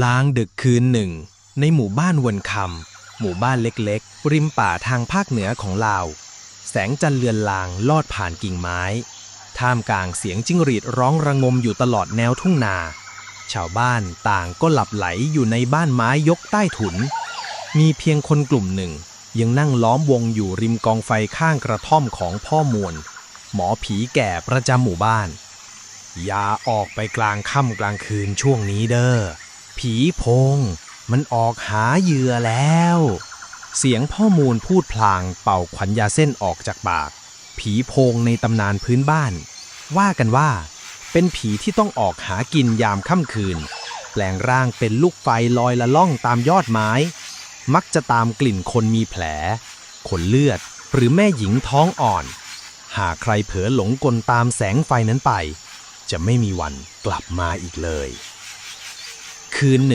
ล้างดึกคืนหนึ่ง ในหมู่บ้านวนคำหมู่บ้านเล็กๆ ริมป่าทางภาคเหนือของลาว แสงจันทร์เลือนลางลอดผ่านกิ่งไม้ ท่ามกลางเสียงจิ้งหรีดร้องระงมอยู่ตลอดแนวทุ่งนา ชาวบ้านต่างก็หลับไหลอยู่ในบ้านไม้ยกใต้ถุน มีเพียงคนกลุ่มหนึ่ง ยังนั่งล้อมวงอยู่ริมกองไฟข้างกระท่อมของพ่อมวลหมอผีแก่ประจำหมู่บ้าน อย่าออกไปกลางค่ำกลางคืนช่วงนี้เด้อ ผีพง มันออกหาเหยื่อแล้ว เสียงพ่อมูลพูดพลางเป่าขวัญยาเส้นออกจากปาก ผีพงในตำนานพื้นบ้าน ว่ากันว่า เป็นผีที่ต้องออกหากินยามค่ำคืน แปลงร่างเป็นลูกไฟลอยละล่องตามยอดไม้ มักจะตามกลิ่นคนมีแผล ขนเลือดหรือแม่หญิงท้องอ่อน หากใครเผลอหลงกลตามแสงไฟนั้นไป จะไม่มีวันกลับมาอีกเลย คืนหนึ่ง